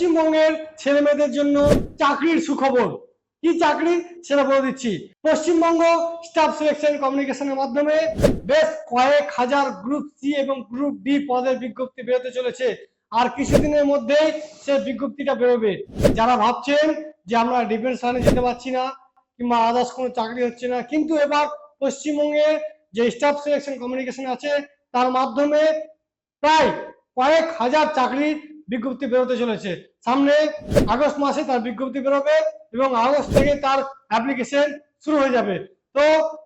পশ্চিমবঙ্গের ছেলে মেয়েদের জন্য চাকরির সুখবর। কি চাকরি? সেটা বলে দিচ্ছি। পশ্চিমবঙ্গ স্টাফ সিলেকশন কমিউনিকেশনের মাধ্যমে বেশ কয়েক হাজার গ্রুপ সি এবং গ্রুপ ডি পদের বিজ্ঞপ্তি বেরোতে চলেছে। আর কিছুদিনের মধ্যেই সে বিজ্ঞপ্তিটা বেরোবে। যারা ভাবছেন যে আমরা ডিফেন্স লাইনে যেতে পারছি না কিংবা আদার্স কোনো চাকরি হচ্ছে না, কিন্তু এবার পশ্চিমবঙ্গে যে স্টাফ সিলেকশন কমিউনিকেশন আছে, তার মাধ্যমে প্রায় কয়েক হাজার চাকরির বিজ্ঞপ্তি বেরোতে চলেছে। সামনে আগস্ট মাসে তার বিজ্ঞপ্তি বেরোবে এবং আগস্ট থেকে তার অ্যাপ্লিকেশন শুরু হয়ে যাবে। তো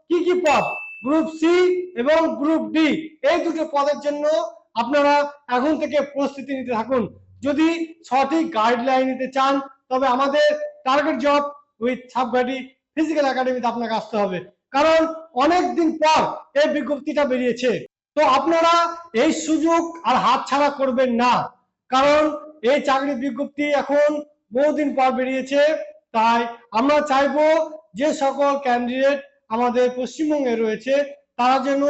কি কি পদ? গ্রুপ সি এবং গ্রুপ ডি এই দুটো পদের জন্য আপনারা এখন থেকে প্রস্তুতি নিতে থাকুন। যদি সঠিক গাইডলাইন নিতে চান, তবে আমাদের টার্গেট জব উইথ সাবগাডি ফিজিক্যাল একাডেমিতে আপনাকে আসতে হবে। কারণ অনেক দিন পর এই বিজ্ঞপ্তিটা বেরিয়েছে। তো আপনারা এই সুযোগ আর হাতছাড়া করবেন না। কারণ এই চাকরির বিজ্ঞপ্তি এখন বহুদিন পর বেরিয়েছে। তাই আমরা চাইব যে সকল ক্যান্ডিডেট আমাদের পশ্চিমবঙ্গে রয়েছে, তারা যেন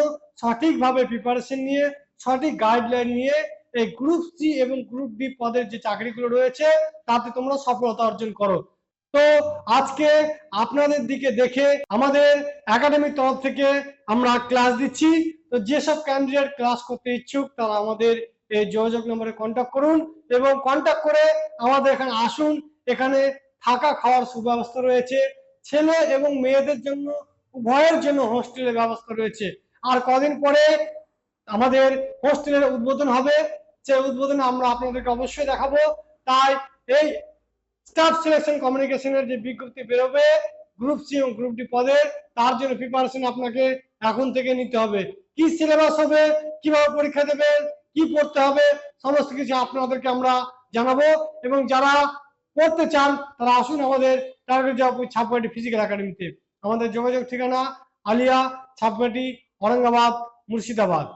সঠিকভাবে প্রিপারেশন নিয়ে, সঠিক গাইডলাইন নিয়ে এই গ্রুপ সি এবং গ্রুপ ডি পদের যে চাকরিগুলো রয়েছে, তাতে তোমরা সফলতা অর্জন করো। তো আজকে আপনাদের দিকে দেখে আমাদের একাডেমির তরফ থেকে আমরা ক্লাস দিচ্ছি। তো যেসব ক্যান্ডিডেট ক্লাস করতে ইচ্ছুক, তারা আমাদের এই যোগাযোগ নম্বরে কন্ট্যাক্ট করুন এবং কন্ট্যাক্ট করে আমাদের এখানে আসুন। এখানে থাকা খাওয়ার সুব্যবস্থা রয়েছে। ছেলে এবং মেয়েদের জন্য, উভয়ের জন্য হোস্টেলের ব্যবস্থা রয়েছে। আর কদিন পরে আমাদের হোস্টেলের উদ্বোধন হবে। সেই উদ্বোধনে আমরা আপনাদেরকে অবশ্যই দেখাবো। তাই এই স্টাফ সিলেকশন কমিউনিকেশনের যে বিজ্ঞপ্তি বেরোবে গ্রুপ সি এবং গ্রুপ ডি পদের, তার জন্য প্রিপারেশন আপনাকে এখন থেকে নিতে হবে। কি সিলেবাস হবে, কীভাবে পরীক্ষা দেবে কি পড়তে হবে সমস্ত কিছু আপনাদেরকে আমরা জানাবো এবং যারা পড়তে চান তারা আসুন আমাদের টার্গেট জব ছাপবাটি ফিজিক্যাল একাডেমিতে আমাদের যোগাযোগ ঠিকানা আলিয়া ছাপবাটি औरंगाबाद मुर्शिदाबाद